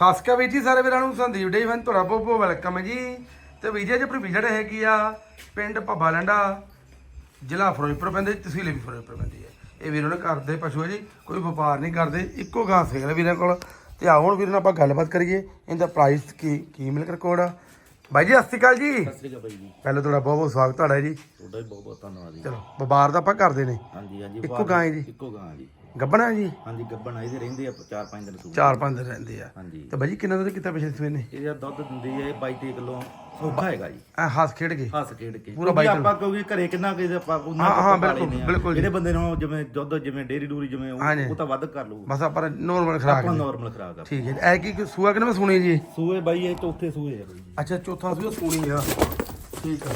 ਸਾਸਕਾ ਵੀਰ ਜੀ ਸਾਰੇ ਵੀਰਾਂ ਨੂੰ ਸੰਦੀਪ ਡੇ ਫਨ ਤੁਹਾਡਾ ਬਹੁਤ ਬਹੁਤ ਵੈਲਕਮ ਹੈ ਜੀ। ਤੇ ਵੀਰ ਜੀ ਆਪਣੀ ਵਿਜਟ ਹੈਗੀ ਆ ਪਿੰਡ ਭੱਬਾ ਲੰਡਾ ਜ਼ਿਲ੍ਹਾ ਫਿਰੋਜ਼ਪੁਰ ਪੈਂਦਾ ਤਹਿਸੀਲ ਵੀ ਫਿਰੋਜ਼ਪੁਰ ਪੈਂਦੀ ਹੈ। ਇਹ ਵੀਰਾਂ ਨੇ ਕਰਦੇ ਪਸ਼ੂ ਹੈ ਜੀ ਕੋਈ ਵਪਾਰ ਨਹੀਂ ਕਰਦੇ ਇੱਕੋ ਗਾਂ ਸੇਲ ਹੈ ਵੀਰਾਂ ਕੋਲ। ਤੇ ਆਓ ਹੁਣ ਵੀਰਾਂ ਨਾਲ ਆਪਾਂ ਗੱਲਬਾਤ ਕਰੀਏ ਇਹਦਾ ਪ੍ਰਾਈਸ ਕੀ ਕੀ ਮਿਲਕ ਰਿਕਾਰਡ ਆ ਬਾਈ ਜੀ ਸਤਿ ਸ਼੍ਰੀ ਅਕਾਲ ਜੀ। ਸਤਿ ਸ੍ਰੀ ਅਕਾਲ ਬਾਈ ਜੀ। ਪਹਿਲਾਂ ਤੁਹਾਡਾ ਬਹੁਤ ਬਹੁਤ ਸਵਾਗਤ ਤੁਹਾਡਾ ਜੀ। ਤੁਹਾਡਾ ਵੀ ਬਹੁਤ ਬਹੁਤ ਧੰਨਵਾਦ ਜੀ। ਚਲੋ ਵਪਾਰ ਦਾ ਆਪਾਂ ਕਰਦੇ ਨੇ। ਹਾਂਜੀ ਹਾਂਜੀ ਇੱਕੋ ਗਾਂ ਹੈ ਜੀ। ਇੱਕੋ ਗਾਂ ਜੀ। ਗੱਬਣਾ ਜੀ? ਹਾਂਜੀ ਗੱਬਣ ਆਈ ਦੇ ਰਹਿੰਦੇ ਆ 4-5 ਦਿਨ ਸੂਟ ਚਾਰ ਪੰਜ ਦਿਨ ਰਹਿੰਦੇ ਆ। ਹਾਂਜੀ। ਤੇ ਬਾਈ ਜੀ ਕਿੰਨਾ ਦੁੱਧ ਕੀਤਾ ਪਿਛਲੇ ਸਵੇਰ ਨੇ? ਇਹਦਾ ਦੁੱਧ ਦਿੰਦੀ ਹੈ 22 ਕਿਲੋ ਸੋਭਾ ਹੈਗਾ ਜੀ। ਆ ਹੱਸ ਖੇਡ ਕੇ? ਹੱਸ ਖੇਡ ਕੇ। ਪੂਰਾ ਬਾਈ ਆਪਾਂ ਕਿਉਂਕਿ ਘਰੇ ਕਿੰਨਾ ਕਿ ਆਪਾਂ ਉਹਨਾਂ ਹਾਂ, ਹਾਂ, ਬਿਲਕੁਲ, ਆ। ਬਿਲਕੁਲ ਜੀ। ਜਿਹੜੇ ਬੰਦੇ ਨੂੰ ਜਿਵੇਂ ਦੁੱਧ ਜਿਵੇਂ ਡੇਰੀ ਡੂਰੀ ਜਿਵੇਂ ਉਹ ਹਾਂਜੀ। ਉਹ ਤਾਂ ਵੱਧ ਕਰ ਲਊ। ਬਸ ਆਪਾਂ ਨੋਰਮਲ ਖਰਾਕ ਆਪਾਂ। ਨਾਰਮਲ ਖਰਾਕ ਆ। ਠੀਕ ਹੈ ਐ ਕੀ ਸੂਆ ਕਿਨੇ ਮੈਂ ਸੁਣੀ ਜੀ? ਸੂਏ ਬਾਈ ਇਹ ਚੌਥੇ ਸੂਏ ਆ ਬਾਈ। ਅੱਛਾ ਚੌਥਾ ਸੂਆ ਸੁਣੀ ਆ। ਠੀਕ ਆ।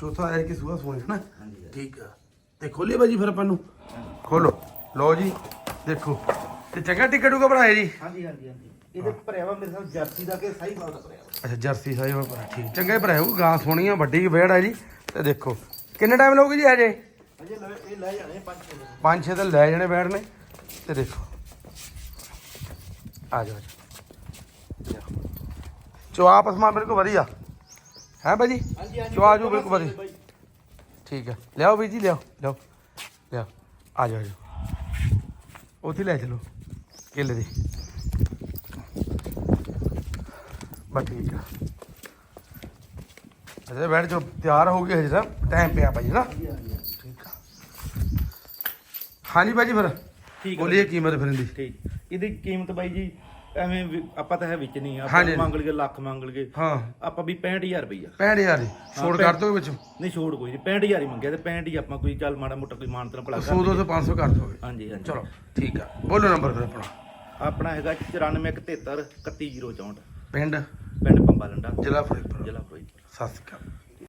ਚੌਥਾ ਐ ਕੀ ਸੂਆ ਸੁਣੀ ਹੈ ਨਾ ਹਾਂਜੀ। ਠੀਕ ਆ। ਤੇ ਖੋਲੀਏ ਬਾਜੀ ਫਿਰ ਆਪਾਂ ਨੂੰ। ਖੋਲੋ। ਲਓ ਜੀ ਦੇਖੋ। ਤੇ ਚੰਗਾ ਟਿਕਟ ਉਗਾ ਬਣਾਏ ਜੀ? ਹਾਂਜੀ ਹਾਂਜੀ ਹਾਂਜੀ। ਇਹਦੇ ਭਰਿਆ ਵਾ ਮੇਰੇ ਸਾਹ ਜਰਸੀ ਦਾ ਕਿ ਸਹੀ ਬਾਤ ਭਰਿਆ ਵਾ? ਅੱਛਾ ਜਰਸੀ ਸਾਈ ਵਾਲਾ ਠੀਕ। ਚੰਗਾ ਹੀ ਭਰਾਇਆ ਹੋਊ ਗਾਂ ਸੋਹਣੀ ਆ ਵੱਡੀ ਵੇੜ ਆ ਜੀ। ਤੇ ਦੇਖੋ ਕਿੰਨੇ ਟਾਈਮ ਲਊਗੀ ਜੀ ਹਜੇ? ਅਜੇ ਲੈ- ਇਹ ਲੈ ਜਾਣੇ ਪੰਜ ਛੇ ਦਿਨ। ਪੰਜ ਛੇ ਦਿਨ ਲੈ ਜਾਣੇ ਬੈਠ ਨੇ। ਤੇ ਦੇਖੋ। ਆ ਜਾਓ ਆ ਜਾਓ। ਚੁਆ ਪਸਮਾ ਬਿਲਕੁਲ ਵਧੀਆ। ਹੈ ਭਾਜੀ? ਹਾਂਜੀ ਹਾਂਜੀ। ਚੁਆ ਜੋ ਬਿਲਕੁਲ ਵਧੀਆ। ਠੀਕ ਹੈ ਲਿਆਓ ਵੀਰ ਜੀ ਲਿਆਓ ਲਿਆਓ। ਲਿਆਓ। ਆ ਜਾਓ ਜਾਓ। ਉੱਥੇ ਲੈ ਚਲੋ ਕੇਲੇ ਦੇ। ਬਸ ਠੀਕ ਆ। ਅਜੇ ਬੈਠ ਜੋ ਤਿਆਰ ਹੋ ਗਈ ਹਜੇ ਤਾਂ ਟਾਈਮ ਪਿਆ ਭਾਜੀ ਨਾ ਠੀਕ ਆ। ਹਾਂਜੀ ਭਾਜੀ ਫਿਰ ਠੀਕ ਬੋਲੀਏ ਕੀਮਤ ਫਿਰ ਇਹਦੀ। ਠੀਕ। ਇਹਦੀ ਕੀਮਤ ਬਾਈ ਜੀ ਐਵੇਂ ਵੀ- ਆਪਾਂ ਤਾਂ ਹੈ ਵਿੱਚ ਨਹੀਂ ਆਪਾਂ ਹਾਂਜੀ। ਮੰਗ ਲਈਏ ਲੱਖ ਮੰਗ ਲਈਏ। ਹਾਂ। ਆਪਾਂ ਵੀ 65000 ਰੁਪਈਆ। 65000 ਦੀ ਛੋੜ ਕਰ ਦੋ ਵਿੱਚ। ਨਹੀਂ ਛੋੜ ਕੋਈ ਨਹੀਂ। 65000 ਹੀ ਮੰਗਿਆ ਤੇ 65 ਹੀ ਆਪਾਂ ਕੋਈ ਚੱਲ ਮਾੜਾ ਮੋਟਾ ਕੋਈ ਮਾਨਤਨ ਭਲਾ ਕਰ 100 200 500 ਕਰ ਦੋਗੇ ਹਾਂਜੀ ਹਾਂਜੀ। ਚਲੋ ਠੀਕ ਆ। ਬੋਲੋ ਨੰਬਰ ਫਿਰ ਆਪਣਾ। ਆਪਣਾ ਹੈਗਾ 9473 31064 ਪਿੰਡ? ਪਿੰਡ ਪੰਬਾ ਲੰਡਾ। ਜ਼ਿਲ੍ਹਾ ਫਿਰੋਜ਼ਪੁਰ ਜ਼ਿਲ੍ਹਾ ਫਿਰੋਜ਼ਪੁਰ ਸਤਿ ਸ਼੍ਰੀ ਅਕਾਲ।